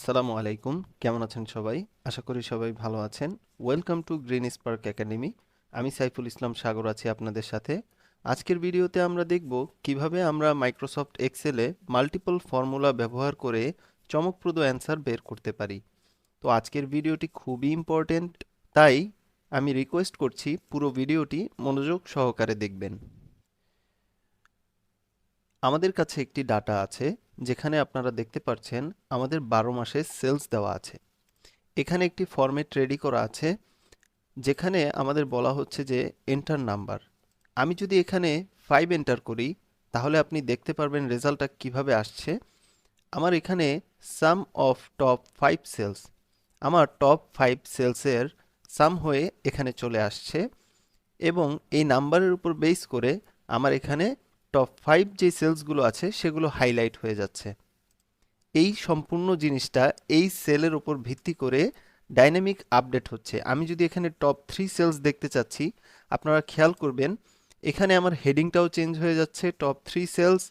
আসসালামু আলাইকুম। কেমন আছেন সবাই? আশা করি সবাই ভালো আছেন। Welcome to green spark academy আমি সাইফুল ইসলাম, সাগর আছি আপনাদের সাথে। আজকের ভিডিওতে আমরা দেখব কীভাবে আমরা মাইক্রোসফট এক্সেলে মাল্টিপল ফর্মুলা ব্যবহার করে চমকপ্রদ অ্যান্সার বের করতে পারি। তো আজকের ভিডিওটি খুবই ইম্পর্টেন্ট তাই আমি রিকোয়েস্ট করছি পুরো ভিডিওটি মনোযোগ সহকারে দেখবেন। আমাদের কাছে একটি ডাটা আছে। যেখানে আপনারা দেখতে পাচ্ছেন আমাদের বারো মাসের সেলস দেওয়া আছে। এখানে একটি ফর্মেট রেডি করা আছে, যেখানে আমাদের বলা হচ্ছে যে এন্টার নাম্বার। আমি যদি এখানে ফাইভ এন্টার করি, তাহলে আপনি দেখতে পারবেন রেজাল্টটা কীভাবে আসছে। আমার এখানে sum of top five sales, আমার টপ ফাইভ সেলসের সাম হয়ে এখানে চলে আসছে এবং এই নাম্বারের উপর বেস করে আমার এখানে টপ ফাইভ যে সেলসগুলো আছে, সেগুলো হাইলাইট হয়ে যাচ্ছে। এই সম্পূর্ণ জিনিসটা এই সেলের ওপর ভিত্তি করে ডাইনামিক আপডেট হচ্ছে। আমি যদি এখানে টপ থ্রি সেলস দেখতে চাচ্ছি, আপনারা খেয়াল করবেন, এখানে আমার হেডিংটাও চেঞ্জ হয়ে যাচ্ছে টপ থ্রি সেলস,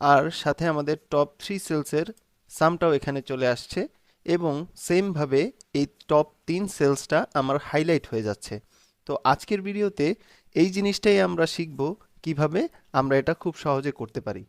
আর সাথে আমাদের টপ থ্রি সেলসের সামটাও এখানে চলে আসছে, এবং সেমভাবে এই টপ তিন সেলসটা আমার হাইলাইট হয়ে যাচ্ছে। তো আজকের ভিডিওতে এই জিনিসটাই আমরা শিখব কীভাবে আমরা এটা খুব সহজে করতে পারি?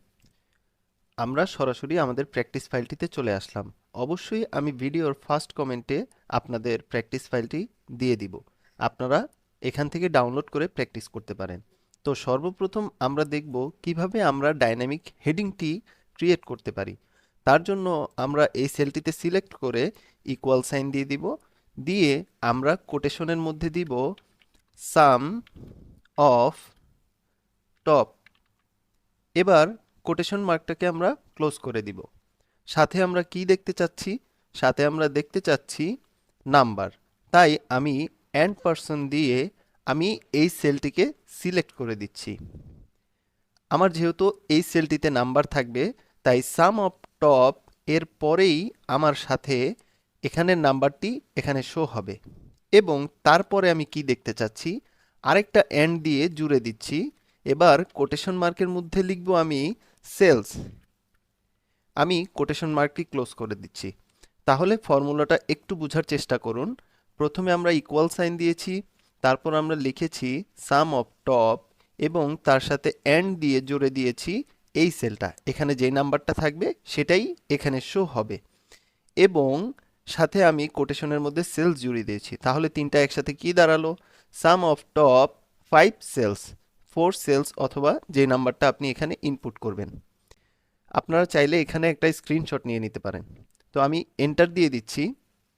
আমরা সরাসরি আমাদের প্র্যাকটিস ফাইলটিতে চলে আসলাম। অবশ্যই আমি ভিডিওর ফার্স্ট কমেন্টে আপনাদের প্র্যাকটিস ফাইলটি দিয়ে দিব। আপনারা এখান থেকে ডাউনলোড করে প্র্যাকটিস করতে পারেন। তো সর্বপ্রথম আমরা দেখব কীভাবে আমরা ডাইনামিক হেডিংটি ক্রিয়েট করতে পারি। তার জন্য আমরা এই সেলটিতে সিলেক্ট করে ইকুয়াল সাইন দিয়ে দিব। দিয়ে আমরা কোটেশনের মধ্যে দিব সাম অফ টপ এবার কোটেশন মার্কটাকে আমরা ক্লোজ করে দিব। সাথে আমরা কি দেখতে চাচ্ছি? সাথে আমরা দেখতে চাচ্ছি নাম্বার তাই আমি অ্যান্ড পার্সন দিয়ে আমি এই সেলটিকে সিলেক্ট করে দিচ্ছি। আমার যেহেতু এই সেলটিতে নাম্বার থাকবে, তাই সাম অফ টপ এর পরেই আমার সাথে এখানের নাম্বারটি এখানে শো হবে। এবং তারপরে আমি কি দেখতে চাচ্ছি? আরেকটা অ্যান্ড দিয়ে জুড়ে দিচ্ছি। এবার কোটেশন মার্কের মধ্যে লিখব আমি সেলস আমি কোটেশন মার্কটি ক্লোজ করে দিচ্ছি। তাহলে ফর্মুলাটা একটু বোঝার চেষ্টা করুন। প্রথমে আমরা ইকুয়াল সাইন দিয়েছি, তারপর আমরা লিখেছি সাম অফ টপ এবং তার সাথে অ্যান্ড দিয়ে জুড়ে দিয়েছি এই সেলটা এখানে যেই নাম্বারটা থাকবে সেটাই এখানে শো হবে। এবং সাথে আমি কোটেশনের মধ্যে সেলস জুড়ে দিয়েছি। তাহলে তিনটা একসাথে কি দাঁড়াল? Sum of top five sales four sales অথবা যে নাম্বারটা আপনি এখানে ইনপুট করবেন। আপনারা চাইলে এখানে একটা স্ক্রিনশট নিয়ে নিতে পারেন। তো আমি এন্টার দিয়ে দিচ্ছি।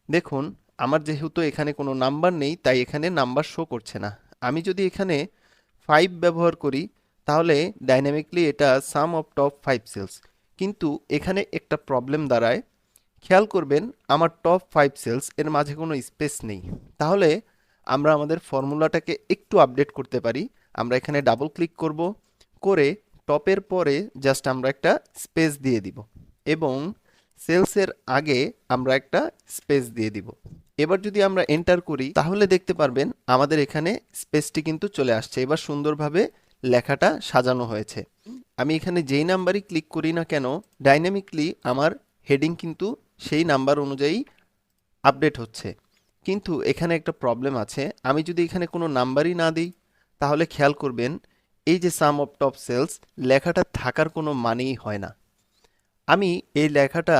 দেখুন, আমার যেহেতু এখানে কোনো নাম্বার নেই, তাই এখানে নাম্বার শো করছে না। আমি যদি এখানে ফাইভ ব্যবহার করি, তাহলে ডাইনামিকলি এটা sum of top five sales কিন্তু এখানে একটা প্রবলেম দাঁড়ায়। খেয়াল করবেন, আমার টপ ফাইভ সেলস এর মাঝে কোনো স্পেস নেই। তাহলে আমরা আমাদের ফর্মুলাটাকে একটু আপডেট করতে পারি। আমরা এখানে ডাবল ক্লিক করব, করে টপের পরে জাস্ট আমরা একটা স্পেস দিয়ে দিব এবং সেলসের আগে আমরা একটা স্পেস দিয়ে দিব। এবার যদি আমরা এন্টার করি, তাহলে দেখতে পারবেন আমাদের এখানে স্পেসটি কিন্তু চলে আসছে। এবার সুন্দরভাবে লেখাটা সাজানো হয়েছে। আমি এখানে যেই নাম্বারই ক্লিক করি না কেন ডাইনামিকলি আমার হেডিং কিন্তু সেই নাম্বার অনুযায়ী আপডেট হচ্ছে। কিন্তু এখানে একটা প্রবলেম আছে। আমি যদি এখানে কোনো নাম্বারই না দিই তাহলে খেয়াল করবেন, এই যে সাম অফ টপ সেলস লেখাটা থাকার কোনো মানেই হয় না। আমি এই লেখাটা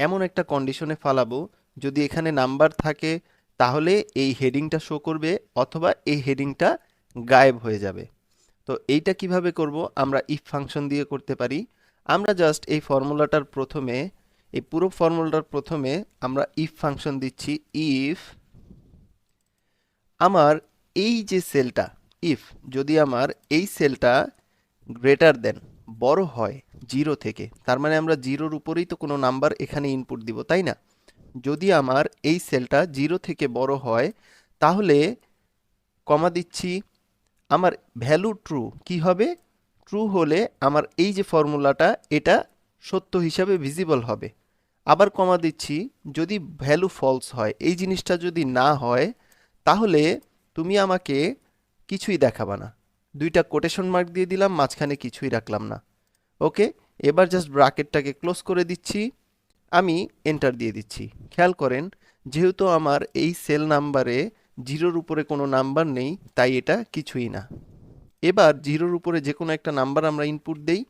এমন একটা কন্ডিশনে ফালাবো, যদি এখানে নাম্বার থাকে, তাহলে এই হেডিংটা শো করবে অথবা এই হেডিংটা গায়েব হয়ে যাবে। তো এইটা কীভাবে করব? আমরা ইফ ফাংশন দিয়ে করতে পারি। আমরা জাস্ট এই ফর্মুলাটার প্রথমে, এই পুরো ফর্মুলাটার প্রথমে আমরা ইফ ফাংশন দিচ্ছি ইফ আমার এই যে সেলটা ইফ যদি আমার এই সেলটা গ্রেটার দেন বড় হয় জিরো থেকে, তার মানে আমরা জিরোর উপরেই তো কোনো নাম্বার এখানে ইনপুট দিব, তাই না? যদি আমার এই সেলটা জিরো থেকে বড় হয়, তাহলে কমা দিচ্ছি, আমার ভ্যালু ট্রু কি হবে? ট্রু হলে আমার এই যে ফর্মুলাটা এটা সত্য হিসাবে ভিজিবল হবে। আবার কমা দিচ্ছি, যদি ভ্যালু ফলস হয়, এই জিনিসটা যদি না হয়, তাহলে তুমি আমাকে কিছুই দেখাবা না। দুইটা কোটেশন মার্ক দিয়ে দিলাম, মাঝখানে কিছুই রাখলাম না। ওকে, এবার জাস্ট ব্রাকেটটাকে ক্লোজ করে দিচ্ছি। আমি এন্টার দিয়ে দিচ্ছি। খেয়াল করেন, যেহেতু আমার এই সেল নাম্বারে জিরোর উপরে কোনো নাম্বার নেই, তাই এটা কিছুই না। এবার জিরোর উপরে যে কোনো একটা নাম্বার আমরা ইনপুট দেই।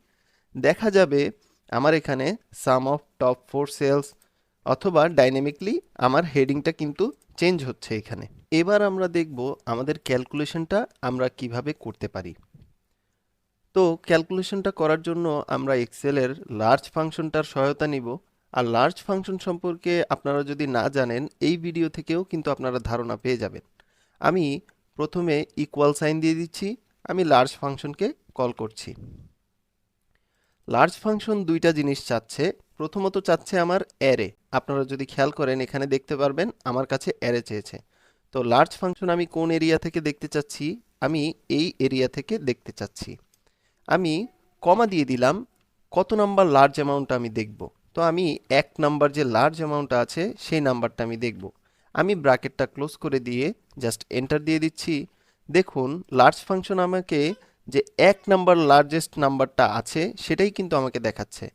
দেখা যাবে আমার এখানে sum of top four sales অথবা ডাইনামিকলি আমার হেডিংটা কিন্তু চেঞ্জ হচ্ছে এখানে। এবার আমরা দেখব আমাদের ক্যালকুলেশনটা আমরা কীভাবে করতে পারি। তো ক্যালকুলেশনটা করার জন্য আমরা এক্সেলের লার্জ ফাংশনটার সহায়তা নিব। আর লার্জ ফাংশন সম্পর্কে আপনারা যদি না জানেন, এই ভিডিও থেকেও কিন্তু আপনারা ধারণা পেয়ে যাবেন। আমি প্রথমে ইকুয়াল সাইন দিয়ে দিচ্ছি, আমি লার্জ ফাংশনকে কল করছি। লার্জ ফাংশন দুইটা জিনিস চাচ্ছে। প্রথমত চাচ্ছে আমার অ্যারে আপনারা যদি খেয়াল করেন, এখানে দেখতে পারবেন, আমার কাছে অ্যারে চেয়েছে। তো লার্জ ফাংশন আমি কোন এরিয়া থেকে দেখতে চাচ্ছি? আমি এই এরিয়া থেকে দেখতে চাচ্ছি। আমি কমা দিয়ে দিলাম কত নাম্বার লার্জ অ্যামাউন্ট আমি দেখব। তো আমি এক নাম্বার যে লার্জ অ্যামাউন্ট আছে, সেই নাম্বারটা আমি দেখব। আমি ব্র্যাকেটটা ক্লোজ করে দিয়ে জাস্ট এন্টার দিয়ে দিচ্ছি। দেখুন লার্জ ফাংশন আমাকে যে এক নাম্বার লার্জেস্ট নাম্বারটা আছে, সেটাই কিন্তু আমাকে দেখাচ্ছে।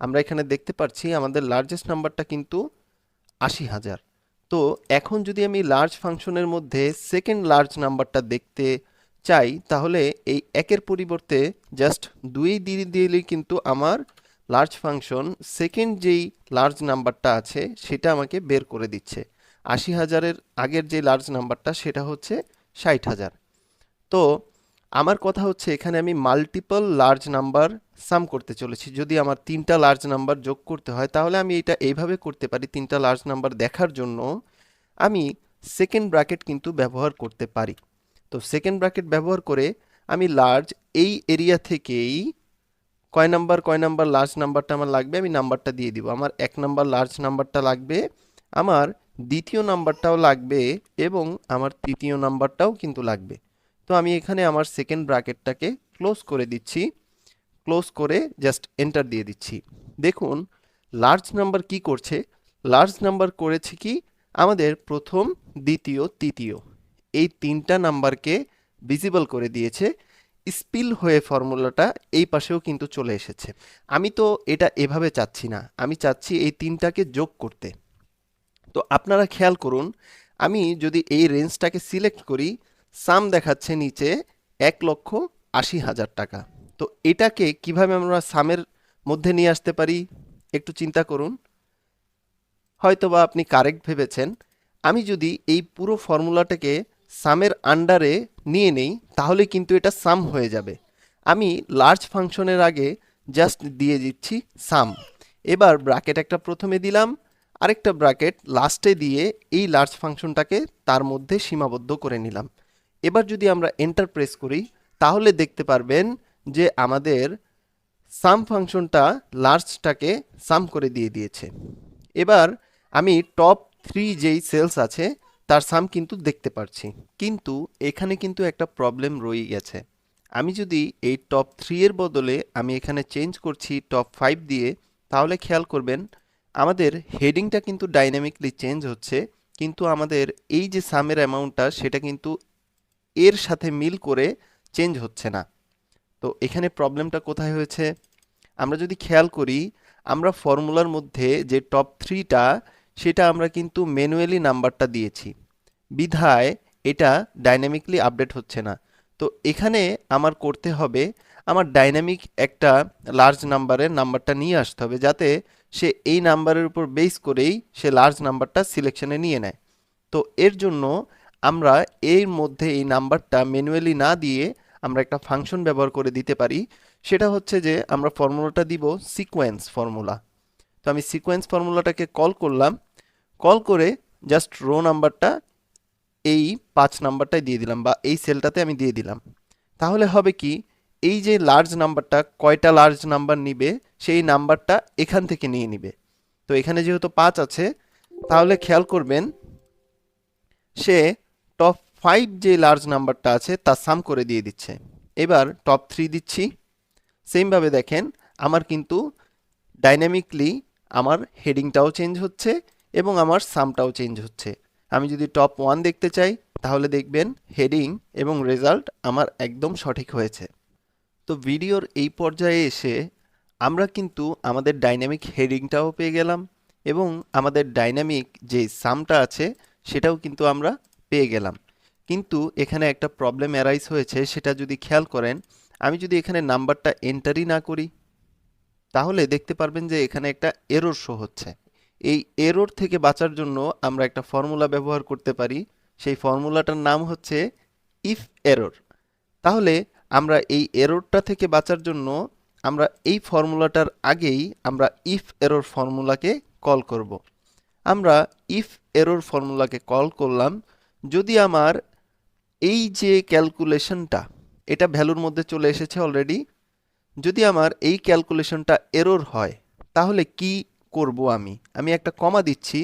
আমরা এখানে দেখতে পাচ্ছি আমাদের লার্জেস্ট নাম্বারটা কিন্তু আশি হাজার। তো এখন যদি আমি লার্জ ফাংশনের মধ্যে সেকেন্ড লার্জ নাম্বারটা দেখতে চাই, তাহলে এই একের পরিবর্তে জাস্ট দুই দিয়ে দিলেই কিন্তু আমার লার্জ ফাংশন সেকেন্ড যেই লার্জ নাম্বারটা আছে, সেটা আমাকে বের করে দিচ্ছে। আশি হাজারের আগের যে লার্জ নাম্বারটা সেটা হচ্ছে ষাট হাজার। তো আমার কথা হচ্ছে এখানে আমি মাল্টিপল লার্জ নাম্বার সাম করতে চলেছি। যদি আমার তিনটা লার্জ নাম্বার যোগ করতে হয়, তাহলে আমি এটা এইভাবে করতে পারি, তিনটা লার্জ নাম্বার দেখার জন্য আমি সেকেন্ড ব্র্যাকেট কিন্তু ব্যবহার করতে পারি। তো সেকেন্ড ব্র্যাকেট ব্যবহার করে আমি লার্জ এই এরিয়া থেকেই কয় নাম্বার কয় নাম্বার লার্জ নাম্বারটা আমার লাগবে, আমি নাম্বারটা দিয়ে দিব। আমার এক নাম্বার লার্জ নাম্বারটা লাগবে, আমার দ্বিতীয় নাম্বারটাও লাগবে এবং আমার তৃতীয় নাম্বারটাও কিন্তু লাগবে। তো আমি এখানে আমার সেকেন্ড ব্র্যাকেটটাকে ক্লোজ করে দিচ্ছি। ক্লোজ করে জাস্ট এন্টার দিয়ে দিচ্ছি। দেখুন লার্জ নাম্বার কি করছে? লার্জ নাম্বার করেছে কি? আমাদের প্রথম, দ্বিতীয়, তৃতীয়। এই তিনটা নাম্বারকে ভিজিবল করে দিয়েছে। স্পিল হয়ে ফর্মুলাটা এই পাশেও কিন্তু চলে এসেছে। আমি তো এটা এভাবে চাচ্ছি না। আমি চাচ্ছি এই তিনটাকে যোগ করতে। তো আপনারা খেয়াল করুন, আমি যদি এই রেঞ্জটাকে সিলেক্ট করি সাম দেখাচ্ছে নিচে এক লক্ষ আশি হাজার টাকা। তো এটাকে কীভাবে আমরা সামের মধ্যে নিয়ে আসতে পারি? একটু চিন্তা করুন। হয়তোবা আপনি কারেক্ট ভেবেছেন। আমি যদি এই পুরো ফর্মুলাটাকে সামের আন্ডারে নিয়ে নেই, তাহলে কিন্তু এটা সাম হয়ে যাবে। আমি লার্জ ফাংশনের আগে জাস্ট দিয়ে দিচ্ছি সাম। এবার ব্র্যাকেট একটা প্রথমে দিলাম, আরেকটা ব্র্যাকেট লাস্টে দিয়ে এই লার্জ ফাংশনটাকে তার মধ্যে সীমাবদ্ধ করে নিলাম। এবার যদি আমরা এন্টার প্রেস করি, তাহলে দেখতে পারবেন যে আমাদের সাম ফাংশনটা লার্জটাকে সাম করে দিয়ে দিয়েছে। এবার আমি টপ থ্রি যেই সেলস আছে, তার সাম কিন্তু দেখতে পারছি। কিন্তু এখানে কিন্তু একটা প্রবলেম রয়ে গেছে। আমি যদি এই টপ থ্রি এর বদলে আমি এখানে চেঞ্জ করছি টপ ফাইভ দিয়ে, তাহলে খেয়াল করবেন আমাদের হেডিংটা কিন্তু ডাইনামিকলি চেঞ্জ হচ্ছে, কিন্তু আমাদের এই যে সামের অ্যামাউন্টটা সেটা কিন্তু এর সাথে মিল করে চেঞ্জ হচ্ছে না। তো এখানে প্রবলেমটা কোথায় হয়েছে? আমরা যদি খেয়াল করি, আমরা ফর্মুলার মধ্যে যে টপ থ্রিটা সেটা আমরা কিন্তু ম্যানুয়ালি নাম্বারটা দিয়েছি। বিধায় এটা ডাইনামিকলি আপডেট হচ্ছে না। তো এখানে আমার করতে হবে, আমার ডাইনামিক একটা লার্জ নাম্বারের নাম্বারটা নিয়ে আসতে হবে, যাতে সে এই নাম্বারের উপর বেস করেই সে লার্জ নাম্বারটা সিলেকশনে নিয়ে নেয়। তো এর জন্য আমরা এর মধ্যে এই নাম্বারটা ম্যানুয়ালি না দিয়ে আমরা একটা ফাংশন ব্যবহার করে দিতে পারি। সেটা হচ্ছে যে আমরা ফর্মুলাটা দিব সিকোয়েন্স ফর্মুলা তো আমি সিকোয়েন্স ফর্মুলাটাকে কল করলাম। কল করে জাস্ট রো নাম্বারটা এই পাঁচ নাম্বারটাই দিয়ে দিলাম বা এই সেলটাতে আমি দিয়ে দিলাম। তাহলে হবে কি, এই যে লার্জ নাম্বারটা কয়টা লার্জ নাম্বার নিবে, সেই নাম্বারটা এখান থেকে নিয়ে নিবে। তো এখানে যেহেতু পাঁচ আছে, তাহলে খেয়াল করবেন, সে টপ ফাইভ যে লার্জ নাম্বারটা আছে, তা সাম করে দিয়ে দিচ্ছে। এবার টপ থ্রি দিচ্ছি। সেমভাবে দেখেন, আমার কিন্তু ডাইনামিকলি আমার হেডিংটাও চেঞ্জ হচ্ছে এবং আমার সামটাও চেঞ্জ হচ্ছে। আমি যদি টপ ওয়ান দেখতে চাই, তাহলে দেখবেন হেডিং এবং রেজাল্ট আমার একদম সঠিক হয়েছে। তো ভিডিওর এই পর্যায়ে এসে আমরা কিন্তু আমাদের ডাইনামিক হেডিংটাও পেয়ে গেলাম এবং আমাদের ডাইনামিক যে সামটা আছে, সেটাও কিন্তু আমরা পেয়ে গেলাম। কিন্তু এখানে একটা প্রবলেম অ্যারাইজ হয়েছে, সেটা যদি খেয়াল করেন, আমি যদি এখানে নাম্বারটা এন্টারই না করি, তাহলে দেখতে পারবেন যে এখানে একটা এরর শো হচ্ছে। এই এরর থেকে বাঁচার জন্য আমরা একটা ফর্মুলা ব্যবহার করতে পারি। সেই ফর্মুলাটার নাম হচ্ছে ইফ এরর তাহলে আমরা এই এররটা থেকে বাঁচার জন্য আমরা এই ফর্মুলাটার আগেই আমরা ইফ এরর ফর্মুলাকে কল করব। আমরা ইফ এরর ফর্মুলাকে কল করলাম যদি আমার এই যে ক্যালকুলেশনটা, এটা ভ্যালুর মধ্যে চলে এসেছে অলরেডি যদি আমার এই ক্যালকুলেশনটা এরর হয়, তাহলে কি করব আমি? আমি একটা কমা দিচ্ছি,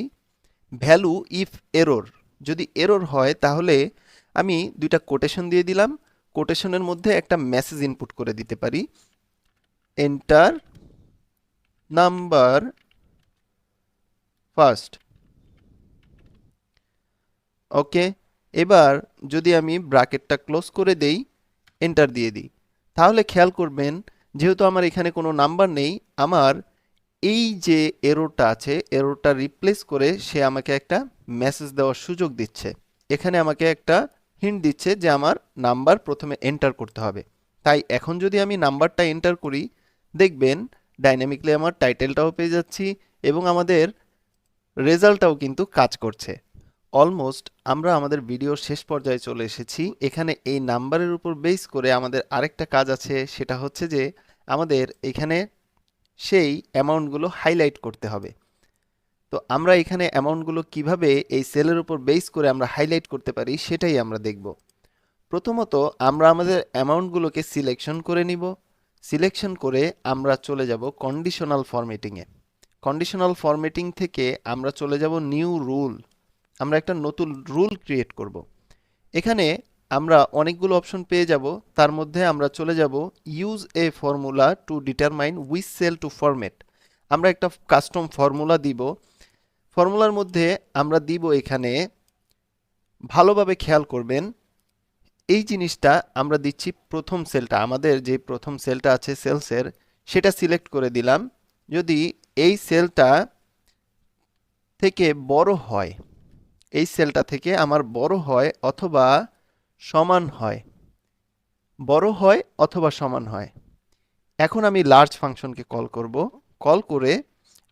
ভ্যালু ইফ এরর যদি এরর হয়, তাহলে আমি দুইটা কোটেশন দিয়ে দিলাম। কোটেশনের মধ্যে একটা মেসেজ ইনপুট করে দিতে পারি। Enter number first okay? এবার যদি আমি ব্র্যাকেটটা ক্লোজ করে দেই, এন্টার দিয়ে দিই। তাহলে খেয়াল করবেন, যেহেতু আমার এখানে কোনো নাম্বার নেই, আমার এই যে এরোটা আছে, এরোটা রিপ্লেস করে সে আমাকে একটা মেসেজ দেওয়ার সুযোগ দিচ্ছে। এখানে আমাকে একটা হিন্ট দিচ্ছে যে আমার নাম্বার প্রথমে এন্টার করতে হবে। তাই এখন যদি আমি নাম্বারটা এন্টার করি, দেখবেন ডাইনামিকলি আমার টাইটেলটাও পেয়ে যাচ্ছি এবং আমাদের রেজাল্টটাও কিন্তু কাজ করছে। অলমোস্ট আমরা আমাদের ভিডিওর শেষ পর্যায়ে চলে এসেছি। এখানে এই নাম্বারের উপর বেস করে আমাদের আরেকটা কাজ আছে, সেটা হচ্ছে যে আমাদের এখানে সেই অ্যামাউন্টগুলো হাইলাইট করতে হবে। তো আমরা এখানে অ্যামাউন্টগুলো কীভাবে এই সেলের উপর বেস করে আমরা হাইলাইট করতে পারি, সেটাই আমরা দেখব। প্রথমত আমরা আমাদের অ্যামাউন্টগুলোকে সিলেকশন করে নিব। সিলেকশন করে আমরা চলে যাব কন্ডিশনাল ফরম্যাটিংয়ে কন্ডিশনাল ফরম্যাটিং থেকে আমরা চলে যাব নিউ রুল আমরা একটা নতুন রুল ক্রিয়েট করব। এখানে আমরা অনেকগুলো অপশন পেয়ে যাব। তার মধ্যে আমরা চলে যাব use a formula to determine which cell to format আমরা একটা কাস্টম ফর্মুলা দিব। ফর্মুলার মধ্যে আমরা দিব এখানে, ভালোভাবে খেয়াল করবেন, এই জিনিসটা আমরা দিচ্ছি প্রথম সেলটা আমাদের যে প্রথম সেলটা আছে সেলসের, সেটা সিলেক্ট করে দিলাম। যদি এই সেলটা থেকে বড় হয় এই সেলটা থেকে আমার বড় হয় অথবা সমান হয়। বড় হয় অথবা সমান হয়। এখন আমি লার্জ ফাংশনকে কল করব। কল করে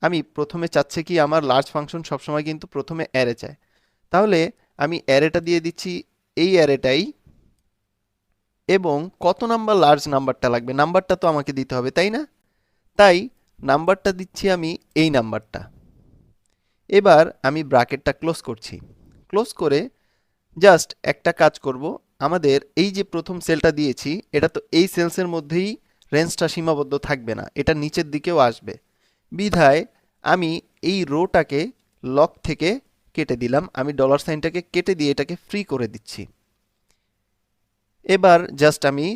আমি প্রথমে চাচ্ছে কি আমার লার্জ ফাংশন সবসময় কিন্তু প্রথমে অ্যারে চায়। তাহলে আমি অ্যারেটা দিয়ে দিচ্ছি এই অ্যারেটাই এবং কত নাম্বার লার্জ নাম্বারটা লাগবে? নাম্বারটা তো আমাকে দিতে হবে, তাই না? তাই নাম্বারটা দিচ্ছি আমি এই নাম্বারটা এবার আমি ব্র্যাকেটটা ক্লোজ করছি। ক্লোজ করে জাস্ট একটা কাজ করব। আমাদের এই যে প্রথম সেলটা দিয়েছি, এটা তো এই সেলসের মধ্যেই রেঞ্জটা সীমাবদ্ধ থাকবে না, এটা নিচের দিকেও আসবে। বিধায় আমি এই রোটাকে লক থেকে কেটে দিলাম, আমি ডলার সাইনটাকে কেটে দিয়ে এটাকে ফ্রি করে দিচ্ছি। এবার জাস্ট আমি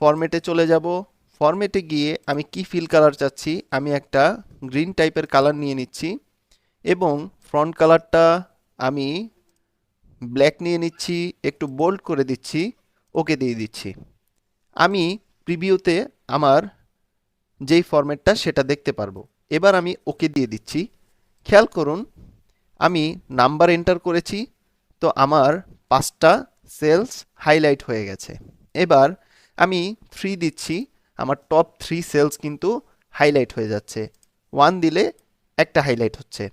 ফরম্যাটে চলে যাব। ফরম্যাটে গিয়ে আমি কি ফিল কালার চাচ্ছি, আমি একটা গ্রিন টাইপের কালার নিয়ে নিচ্ছি। এবং ফ্রন্ট কালারটা আমি ব্ল্যাক নিয়ে নিচ্ছি, একটু বোল্ড করে দিচ্ছি, ওকে দিয়ে দিচ্ছি। আমি প্রিভিউতে আমার যেই ফরম্যাটটা সেটা দেখতে পারব। এবার আমি ওকে দিয়ে দিচ্ছি। খেয়াল করুন, আমি নাম্বার এন্টার করেছি, তো আমার পাঁচটা সেলস হাইলাইট হয়ে গেছে। এবার আমি থ্রি দিচ্ছি, আমার টপ থ্রি সেলস কিন্তু হাইলাইট হয়ে যাচ্ছে। ওয়ান দিলে একটা হাইলাইট হচ্ছে।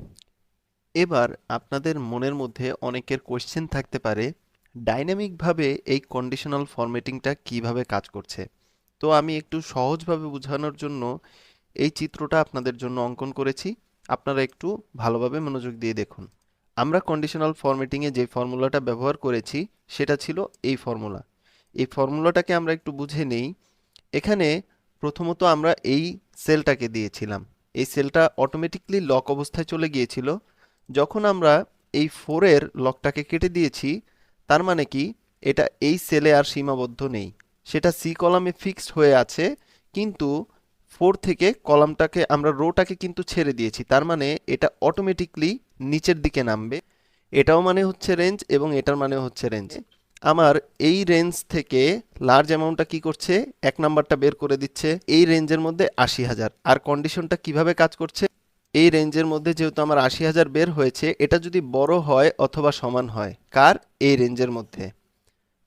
এবার আপনাদের মনের মধ্যে অনেকের কোয়েশ্চেন থাকতে পারে ডাইনামিকভাবে এই কন্ডিশনাল ফরম্যাটিংটা কীভাবে কাজ করছে? তো আমি একটু সহজভাবে বোঝানোর জন্য এই চিত্রটা আপনাদের জন্য অঙ্কন করেছি। আপনারা একটু ভালোভাবে মনোযোগ দিয়ে দেখুন। আমরা কন্ডিশনাল ফরম্যাটিংয়ে যে ফর্মুলাটা ব্যবহার করেছি, সেটা ছিল এই ফর্মুলা এই ফর্মুলাটাকে আমরা একটু বুঝে নেই। এখানে প্রথমত আমরা এই সেলটাকে দিয়েছিলাম। এই সেলটা অটোমেটিকলি লক অবস্থায় চলে গিয়েছিল। যখন আমরা এই ফোরের লকটাকে কেটে দিয়েছি, তার মানে কি? এটা এই সেলে আর সীমাবদ্ধ নেই। সেটা সি কলামে ফিক্সড হয়ে আছে, কিন্তু ফোর থেকে কলামটাকে আমরা রোটাকে কিন্তু ছেড়ে দিয়েছি। তার মানে এটা অটোমেটিকলি নিচের দিকে নামবে। এটাও মানে হচ্ছে রেঞ্জ এবং এটার মানে হচ্ছে রেঞ্জ আমার এই রেঞ্জ থেকে লার্জ অ্যামাউন্টটা কি করছে? এক নাম্বারটা বের করে দিচ্ছে। এই রেঞ্জের মধ্যে আশি হাজার। আর কন্ডিশনটা কীভাবে কাজ করছে? এই রেঞ্জের মধ্যে যেহেতু আমার আশি হাজার বের হয়েছে, এটা যদি বড় হয় অথবা সমান হয়, কার? এই রেঞ্জের মধ্যে।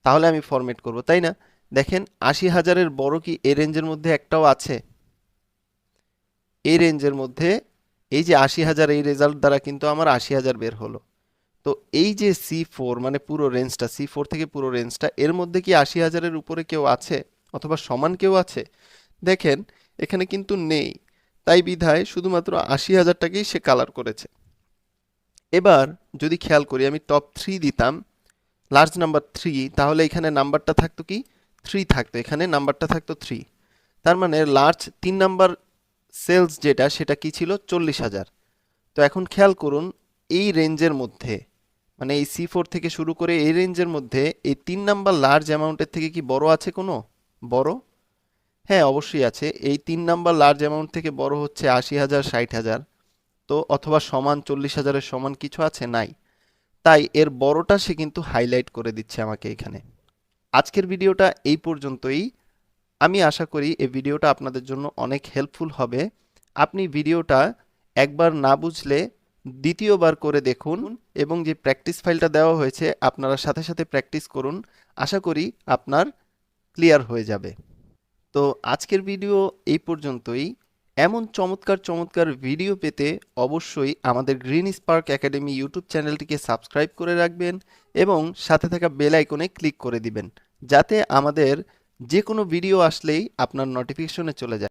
তাহলে আমি ফরম্যাট করব, তাই না? দেখেন, আশি হাজারের বড় কি এই রেঞ্জের মধ্যে একটাও আছে? এই রেঞ্জের মধ্যে এই যে আশি হাজার, এই রেজাল্ট দ্বারা কিন্তু আমার আশি হাজার বের হলো। তো এই যে সি ফোর মানে পুরো রেঞ্জটা সি ফোর থেকে পুরো রেঞ্জটা এর মধ্যে কি আশি হাজারের উপরে কেউ আছে? অথবা সমান কেউ আছে? দেখেন, এখানে কিন্তু নেই। তাই বিধায় শুধুমাত্র আশি হাজারটাকেই সে কালার করেছে। এবার যদি খেয়াল করি, আমি টপ থ্রি দিতাম লার্জ নাম্বার থ্রি তাহলে এখানে নাম্বারটা থাকতো কি? থ্রি থাকতো। এখানে নাম্বারটা থাকতো থ্রি তার মানে লার্জ তিন নাম্বার সেলস যেটা, সেটা কি ছিল? চল্লিশ হাজার। তো এখন খেয়াল করুন, এই রেঞ্জের মধ্যে মানে এই সি ফোর থেকে শুরু করে এই রেঞ্জের মধ্যে এই তিন নাম্বার লার্জ অ্যামাউন্টের থেকে কি বড় আছে কোনো? বড়? হ্যাঁ অবশ্যই আছে। এই তিন নাম্বার লার্জ অ্যামাউন্ট থেকে বড় হচ্ছে আশি হাজার, ষাট হাজার। তো অথবা সমান চল্লিশ হাজারের সমান কিছু আছে? নাই। তাই এর বড়টা সে কিন্তু হাইলাইট করে দিচ্ছে আমাকে এখানে। আজকের ভিডিওটা এই পর্যন্তই। আমি আশা করি এই ভিডিওটা আপনাদের জন্য অনেক হেল্পফুল হবে। আপনি ভিডিওটা একবার না বুঝলে দ্বিতীয়বার করে দেখুন এবং যে প্র্যাকটিস ফাইলটা দেওয়া হয়েছে, আপনারা সাথে সাথে প্র্যাকটিস করুন। আশা করি আপনার ক্লিয়ার হয়ে যাবে। তো আজকের ভিডিও এই পর্যন্তই। এমন চমৎকার চমৎকার ভিডিও পেতে অবশ্যই আমাদের গ্রিন স্পার্ক একাডেমি ইউটিউব চ্যানেলটিকে সাবস্ক্রাইব করে রাখবেন এবং সাথে থাকা বেল আইকনে ক্লিক করে দিবেন। যাতে আমাদের যে কোনো ভিডিও আসলেই আপনার নোটিফিকেশনে চলে যায়।